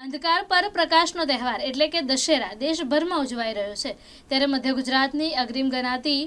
અંધકાર પર પ્રકાશનો તહેવાર એટલે કે દશેરા દેશભરમાં ઉજવાઈ રહ્યો છે. ત્યારે મધ્ય ગુજરાતની અગ્રીમ ગણાતી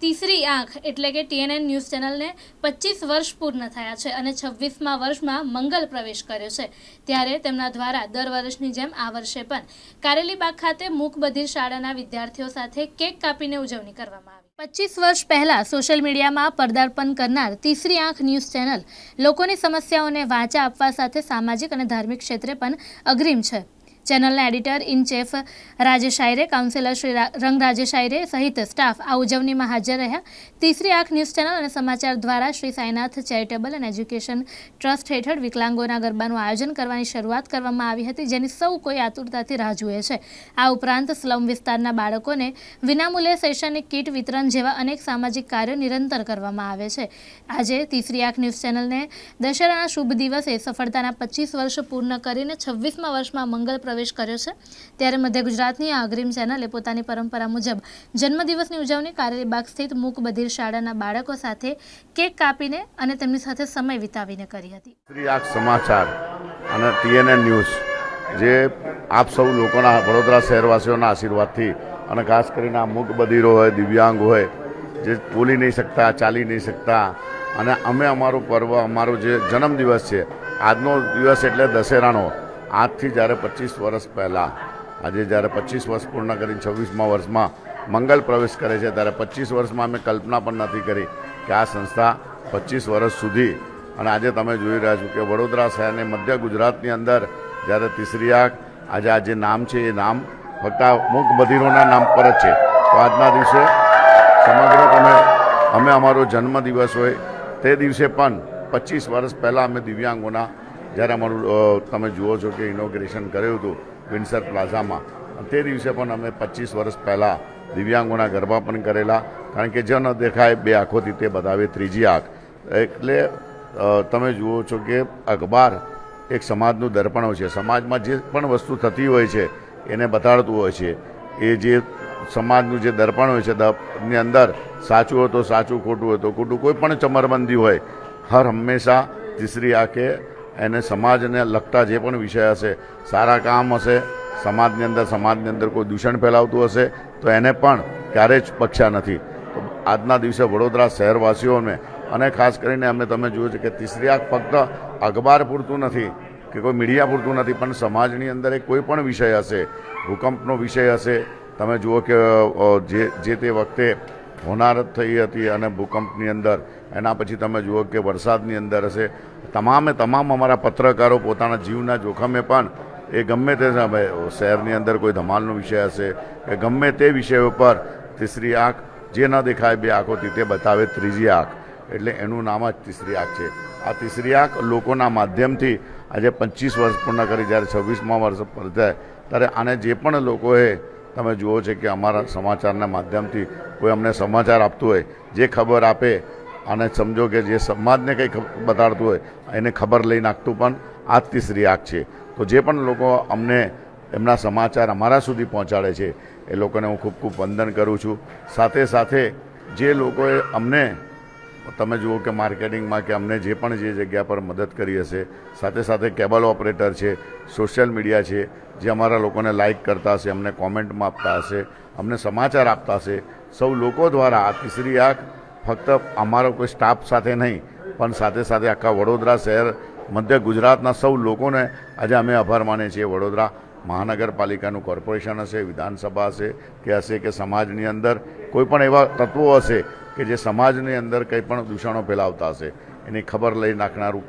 તીસરી આંખ એટલે કે ટીએનએન ન્યૂઝ ચેનલને પચીસ વર્ષ પૂર્ણ થયા છે અને છવ્વીસમાં વર્ષમાં મંગલ પ્રવેશ કર્યો છે. ત્યારે તેમના દ્વારા દર વર્ષની જેમ આ વર્ષે પણ કારેલીબાગ ખાતે મૂક બધિર શાળાના વિદ્યાર્થીઓ સાથે કેક કાપીને ઉજવણી કરવામાં આવી. પચીસ વર્ષ પહેલાં સોશિયલ મીડિયામાં પર્દાર્પણ કરનાર તીસરી આંખ ન્યૂઝ ચેનલ લોકોની સમસ્યાઓને વાચા આપવા સાથે સામાજિક અને ધાર્મિક ક્ષેત્રે પણ અગ્રીમ છે. ચેનલના editor in chief Rajesh Ayre councillor Shri Rang Rajesh Ayre સહિત સ્ટાફ આ ઉજવણીમાં હાજર રહ્યા. તીસરી આંખ ન્યૂઝ ચેનલ અને સમાચાર દ્વારા Shri Sainath charitable and education trust હેઠળ વિકલાંગોના ગરબાનું આયોજન કરવાની શરૂઆત કરવામાં આવી હતી, જેની સૌ કોઈ આતુરતાથી રાહ જુએ છે. આ ઉપરાંત સ્લમ વિસ્તારના બાળકોને વિનામૂલ્યે શૈક્ષણિક કીટ વિતરણ જેવા અનેક સામાજિક કાર્યો નિરંતર કરવામાં આવે છે. આજે તીસરી આંખ ન્યૂઝ ચેનલને દશેરાના શુભ દિવસે સફળતાના પચીસ વર્ષ પૂર્ણ કરીને છવ્વીસમાં વર્ષમાં મંગલ પ્રવેશ કર્યો છે. ત્યારે મધ્ય ગુજરાતની આ અગ્રીમ ચેનલે પોતાની પરંપરા મુજબ જન્મદિવસની ઉજવણી કારેલીબાગ સ્થિત મૂક શાળાના બાળકો સાથે કેક કાપીને અને તેમની સાથે સમય વિતાવીને કરી હતી. શ્રી સમાચાર અને ટીએનએન ન્યૂઝ, જે આપ સૌ લોકોના વડોદરા શહેરવાસીઓના આશીર્વાદથી અને ખાસ કરીને આ મૂક હોય, દિવ્યાંગ હોય, જે બોલી નહીં શકતા, ચાલી નહીં શકતા અને અમે અમારું પર્વ, અમારો જે જન્મદિવસ છે, આજનો દિવસ એટલે દશેરાનો. આજથી જ્યારે પચીસ વર્ષ પહેલાં, આજે જ્યારે પચીસ વર્ષ પૂર્ણ કરીને છવ્વીસમા વર્ષમાં મંગલ પ્રવેશ કરે છે, ત્યારે પચીસ વર્ષમાં અમે કલ્પના પણ નથી કરી કે આ સંસ્થા પચીસ વર્ષ સુધી, અને આજે તમે જોઈ રહ્યા છો કે વડોદરા શહેરને મધ્ય ગુજરાતની અંદર જ્યારે તીસરી આંખ આજે આ જે નામ છે, એ નામ ફક્ત આ મૂક નામ પર જ છે. તો આજના દિવસે સમગ્ર તમે, અમે અમારો જન્મદિવસ હોય તે દિવસે પણ પચીસ વર્ષ પહેલાં અમે દિવ્યાંગોના જ્યારે અમારું તમે જુઓ છો કે ઇનોગ્રેશન કર્યું હતું વિન્સર પ્લાઝામાં તે દિવસે પણ અમે પચીસ વર્ષ પહેલાં દિવ્યાંગોના ગરબા પણ કરેલા. કારણ કે જે ન દેખાય બે આંખોથી તે બતાવે ત્રીજી આંખ. એટલે તમે જુઓ છો કે અખબાર એક સમાજનું દર્પણ હોય છે. સમાજમાં જે પણ વસ્તુ થતી હોય છે, એને બતાડતું હોય છે. એ જે સમાજનું જે દર્પણ હોય છે ની અંદર સાચું હોય તો સાચું, ખોટું હોય તો ખોટું, કોઈ પણ ચમરબંધી હોય, હર હંમેશા તીસરી આંખે એને સમાજને લગતા જે પણ વિષય હશે, સારા કામ હશે, સમાજની અંદર સમાજની અંદર કોઈ દૂષણ ફેલાવતું હશે, તો એને પણ ક્યારેય જ પક્ષા નથી. તો આજના દિવસે વડોદરા શહેરવાસીઓને અને ખાસ કરીને અમે તમે જોયું છે કે તીસરી આંખ ફક્ત અખબાર પૂરતું નથી કે કોઈ મીડિયા પૂરતું નથી, પણ સમાજની અંદર એ કોઈ પણ વિષય હશે, ભૂકંપનો વિષય હશે, તમે જુઓ કે જે જે તે વખતે હોનારત થઈ હતી અને ભૂકંપની અંદર. એના પછી તમે જુઓ કે વરસાદની અંદર હશે. તમામે તમામ અમારા પત્રકારો પોતાના જીવના જોખમે પણ એ ગમે તે શહેરની અંદર કોઈ ધમાલનો વિષય હશે કે ગમે તે વિષયો પર તીસરી આંખ જે ન દેખાય બે આંખોથી તે બતાવે ત્રીજી આંખ. એટલે એનું નામ જ તીસરી આંખ છે. આ તીસરી આંખ લોકોના માધ્યમથી આજે પચીસ વર્ષ પૂર્ણ કરી જ્યારે છવ્વીસમાં વર્ષ પર જાય ત્યારે આને જે પણ લોકોએ તમે જુઓ છે કે અમારા સમાચારના માધ્યમથી કોઈ અમને સમાચાર આપતું હોય, જે ખબર આપે અને સમજો કે જે સમાજને કંઈ બતાડતું હોય, એને ખબર લઈ નાખતું પણ આ જ તીસરી આંખ છે. તો જે પણ લોકો અમને એમના સમાચાર અમારા સુધી પહોંચાડે છે, એ લોકોને હું ખૂબ ખૂબ વંદન કરું છું. સાથે સાથે જે લોકોએ અમને, તમે જુઓ કે માર્કેટિંગમાં કે અમને જે પણ જે જગ્યા પર મદદ કરી હશે, સાથે સાથે કેબલ ઓપરેટર છે, સોશિયલ મીડિયા છે જે અમારા લોકોને લાઇક કરતા હશે, અમને કોમેન્ટમાં આપતા હશે, અમને સમાચાર આપતા હશે. સૌ લોકો દ્વારા આ તીસરી આંખ ફક્ત અમારો કોઈ સ્ટાફ સાથે નહીં, પણ સાથે સાથે આખા વડોદરા શહેર, મધ્ય ગુજરાતના સૌ લોકોને આજે અમે આભાર માનીએ છીએ. વડોદરા મહાનગરપાલિકાનું કોર્પોરેશન હશે, વિધાનસભા હશે, કે હશે કે સમાજની અંદર કોઈ પણ એવા તત્વો હશે કે જે સમાજની અંદર કંઈ પણ દૂષણો ફેલાવતા હશે. એની ખબર લઈ નાખનારું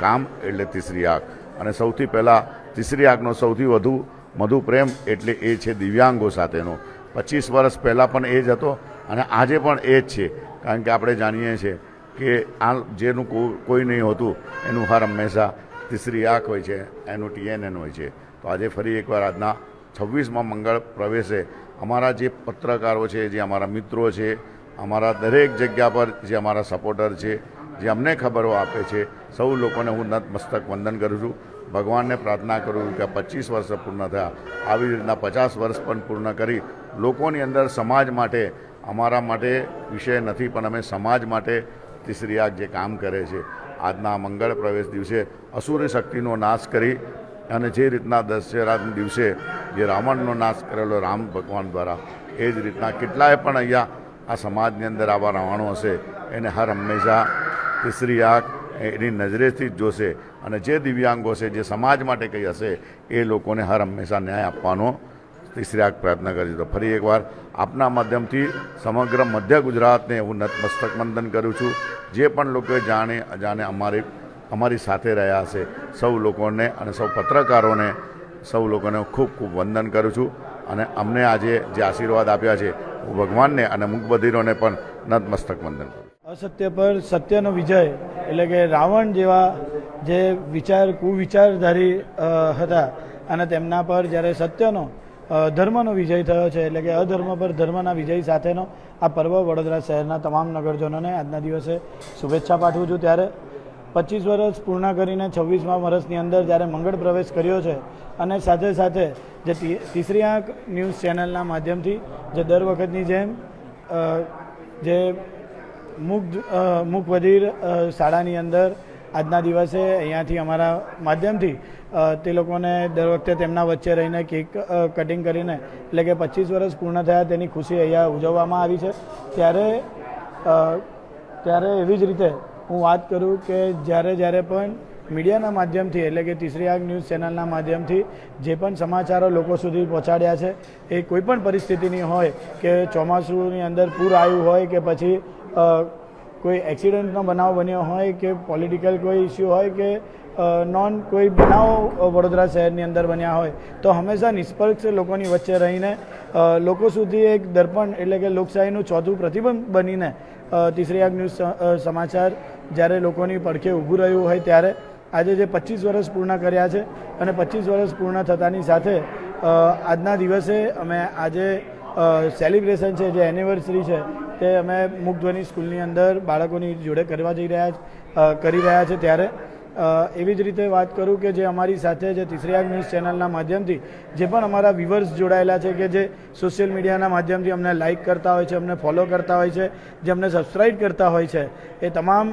કામ એટલે તીસરી આંખ. અને સૌથી પહેલાં તીસરી આંખનો સૌથી વધુ મધુ પ્રેમ એટલે એ છે દિવ્યાંગો સાથેનો. પચીસ વર્ષ પહેલાં પણ એ જ હતો અને આજે પણ એ જ છે. કારણ કે આપણે જાણીએ છીએ કે આ જેનું કોઈ નહીં હોતું, એનું હર હંમેશા તીસરી આંખ હોય છે, એનું ટીએનએન હોય છે. તો આજે ફરી એકવાર આજના છવ્વીસમાં મંગળ પ્રવેશે અમારા જે પત્રકારો છે, જે અમારા મિત્રો છે, અમારા દરેક જગ્યા પર જે અમારા સપોર્ટર છે, જે અમને ખબરો આપે છે, સૌ લોકોને હું નતમસ્તક વંદન કરું છું. ભગવાનને પ્રાર્થના કરું કે પચીસ વર્ષ પૂર્ણ થયા. આવી રીતના પચાસ વર્ષ પણ પૂર્ણ કરી લોકોની અંદર સમાજ માટે, અમારા માટે વિષય નથી, પણ અમે સમાજ માટે તીસરી આગ જે કામ કરે છે, આજના મંગળ પ્રવેશ દિવસે અસુરી શક્તિનો નાશ કરી અને જે રીતના દશેરાના દિવસે જે રાવણનો નાશ કરેલો રામ ભગવાન દ્વારા, એ જ રીતના કેટલાય પણ અહીંયા આ સમાજની અંદર આવા રાવણો હશે. એને હર હંમેશા તીસરી આંખ એની નજરેથી જ જોશે અને જે દિવ્યાંગો છે, જે સમાજ માટે કંઈ હશે, એ લોકોને હર હંમેશા ન્યાય આપવાનો તીસરા પ્રયત્ન કરીશું તો ફરી એકવાર આપના માધ્યમથી સમગ્ર મધ્ય ગુજરાતને હું નતમસ્તક વંદન કરું છું. જે પણ લોકોએ જાણે, અજાણે અમારી અમારી સાથે રહ્યા હશે, સૌ લોકોને અને સૌ પત્રકારોને, સૌ લોકોને ખૂબ ખૂબ વંદન કરું છું. અને અમને આજે જે આશીર્વાદ આપ્યા છે, હું ભગવાનને અને મુકબધીરોને પણ નતમસ્તક વંદન કરું અસત્ય પર સત્યનો વિજય એટલે કે રાવણ જેવા જે વિચાર, કુવિચારધારી હતા અને તેમના પર જ્યારે સત્યનો ધર્મનો વિજય થયો છે એટલે કે અધર્મ પર ધર્મના વિજય સાથેનો આ પર્વ વડોદરા શહેરના તમામ નગરજનોને આજના દિવસે શુભેચ્છા પાઠવું છું. ત્યારે પચીસ વર્ષ પૂર્ણ કરીને છવ્વીસમા વર્ષની અંદર જ્યારે મંગળ પ્રવેશ કર્યો છે અને સાથે સાથે જે તીસરી આંખ ન્યૂઝ ચેનલના માધ્યમથી જે દર વખતની જેમ જે મુગ્ધ અ, મૂકબધિર શાળાની અંદર આજના દિવસે અહીંયાથી અમારા માધ્યમથી તે લોકોને દર વખતે તેમના વચ્ચે રહીને કેક કટિંગ કરીને એટલે કે પચીસ વર્ષ પૂર્ણ થયા તેની ખુશી અહીંયા ઉજવવામાં આવી છે. ત્યારે ત્યારે એવી જ રીતે હું વાત કરું કે જ્યારે જ્યારે પણ મીડિયાના માધ્યમથી એટલે કે તીસરી આગ ન્યૂઝ ચેનલના માધ્યમથી જે પણ સમાચારો લોકો સુધી પહોંચાડ્યા છે એ કોઈ પણ પરિસ્થિતિની હોય કે ચોમાસુની અંદર પૂર આવ્યું હોય કે પછી કોઈ એક્સિડન્ટનો બનાવ બન્યો હોય કે પોલિટિકલ કોઈ ઇસ્યુ હોય કે નોન કોઈ બનાવ વડોદરા શહેરની અંદર બન્યા હોય, તો હંમેશા નિષ્પક્ષ લોકોની વચ્ચે રહીને લોકો સુધી એક દર્પણ એટલે કે લોકશાહીનું ચોથું પ્રતિબંધ બનીને તીસરી આગ ન્યૂઝ સમાચાર જ્યારે લોકોની પડખે ઊભું રહ્યું હોય ત્યારે, આજે જે પચીસ વર્ષ પૂર્ણ કર્યા છે અને પચીસ વર્ષ પૂર્ણ થતાની સાથે આજના દિવસે અમે આજે સેલિબ્રેશન છે, જે એનિવર્સરી છે, તે અમે મુગ્ધ્વની સ્કૂલની અંદર બાળકોની જોડે કરવા જઈ રહ્યા કરી રહ્યા છે ત્યારે. એવી જ રીતે વાત કરું કે જે અમારી સાથે જે તીસરી ન્યૂઝ ચેનલના માધ્યમથી જે પણ અમારા વ્યુઅર્સ જોડાયેલા છે કે જે સોશિયલ મીડિયાના માધ્યમથી અમને લાઇક કરતા હોય છે, અમને ફોલો કરતા હોય છે, જે અમને સબસ્ક્રાઈબ કરતા હોય છે, એ તમામ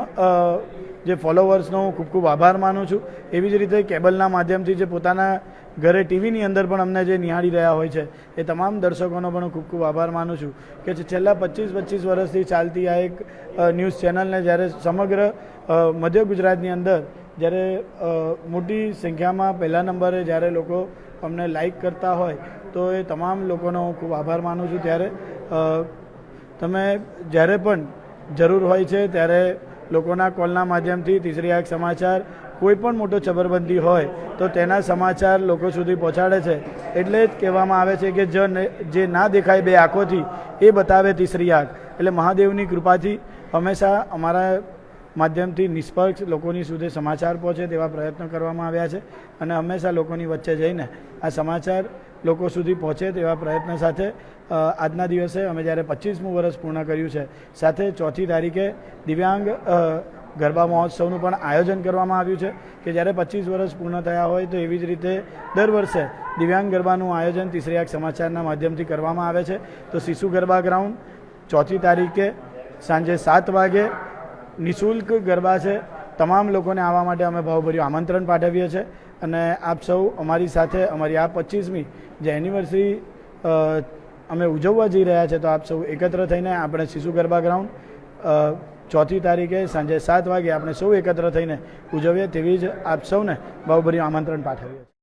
જે ફોલોવર્સનો હું ખૂબ ખૂબ આભાર માનું છું. એવી જ રીતે કેબલના માધ્યમથી જે પોતાના ઘરે ટીવીની અંદર પણ અમને જે નિહાળી રહ્યા હોય છે, એ તમામ દર્શકોનો પણ ખૂબ ખૂબ આભાર માનું છું કે છેલ્લા પચીસ પચીસ વર્ષથી ચાલતી આ એક ન્યૂઝ ચેનલને જ્યારે સમગ્ર મધ્ય ગુજરાતની અંદર જ્યારે મોટી સંખ્યામાં પહેલા નંબરે જ્યારે લોકો અમને લાઈક કરતા હોય, તો એ તમામ લોકોનો હું ખૂબ આભાર માનું છું. ત્યારે તમે જ્યારે પણ જરૂર હોય છે ત્યારે લોકોના કોલના માધ્યમથી તીસરી આંખ સમાચાર, કોઈ પણ મોટો ચબરબંધી હોય, તો તેના સમાચાર લોકો સુધી પહોંચાડે છે. એટલે જ કહેવામાં આવે છે કે જ ના દેખાય બે આંખોથી, એ બતાવે તીસરી આંખ. એટલે મહાદેવની કૃપાથી હંમેશા અમારા માધ્યમથી નિષ્પક્ષ લોકોની સુધી સમાચાર પહોંચે તેવા પ્રયત્નો કરવામાં આવ્યા છે અને હંમેશા લોકોની વચ્ચે જઈને આ સમાચાર લોકો સુધી પહોંચે તેવા પ્રયત્ન સાથે આજના દિવસે અમે જ્યારે પચીસમું વર્ષ પૂર્ણ કર્યું છે, સાથે ચોથી તારીખે દિવ્યાંગ ગરબા મહોત્સવનું પણ આયોજન કરવામાં આવ્યું છે કે જ્યારે પચીસ વર્ષ પૂર્ણ થયા હોય તો એવી જ રીતે દર વર્ષે દિવ્યાંગ ગરબાનું આયોજન તીસરીયાક સમાચારના માધ્યમથી કરવામાં આવે છે. તો શિશુ ગરબા ગ્રાઉન્ડ, ચોથી તારીખે સાંજે સાત વાગે નિઃશુલ્ક ગરબા છે. તમામ લોકોને આવવા માટે અમે ભાવભર્યું આમંત્રણ પાઠવીએ છીએ અને આપ સૌ અમારી સાથે, અમારી આ પચીસમી જે એનિવર્સરી અમે ઉજવવા જઈ રહ્યા છે, તો આપ સૌ એકત્ર થઈને આપણે શિશુ ગરબા ગ્રાઉન્ડ ચોથી તારીખે સાંજે સાત વાગે આપણે સૌ એકત્ર થઈને ઉજવીએ તેવી જ આપ સૌને ભાવભર્યું આમંત્રણ પાઠવીએ છીએ.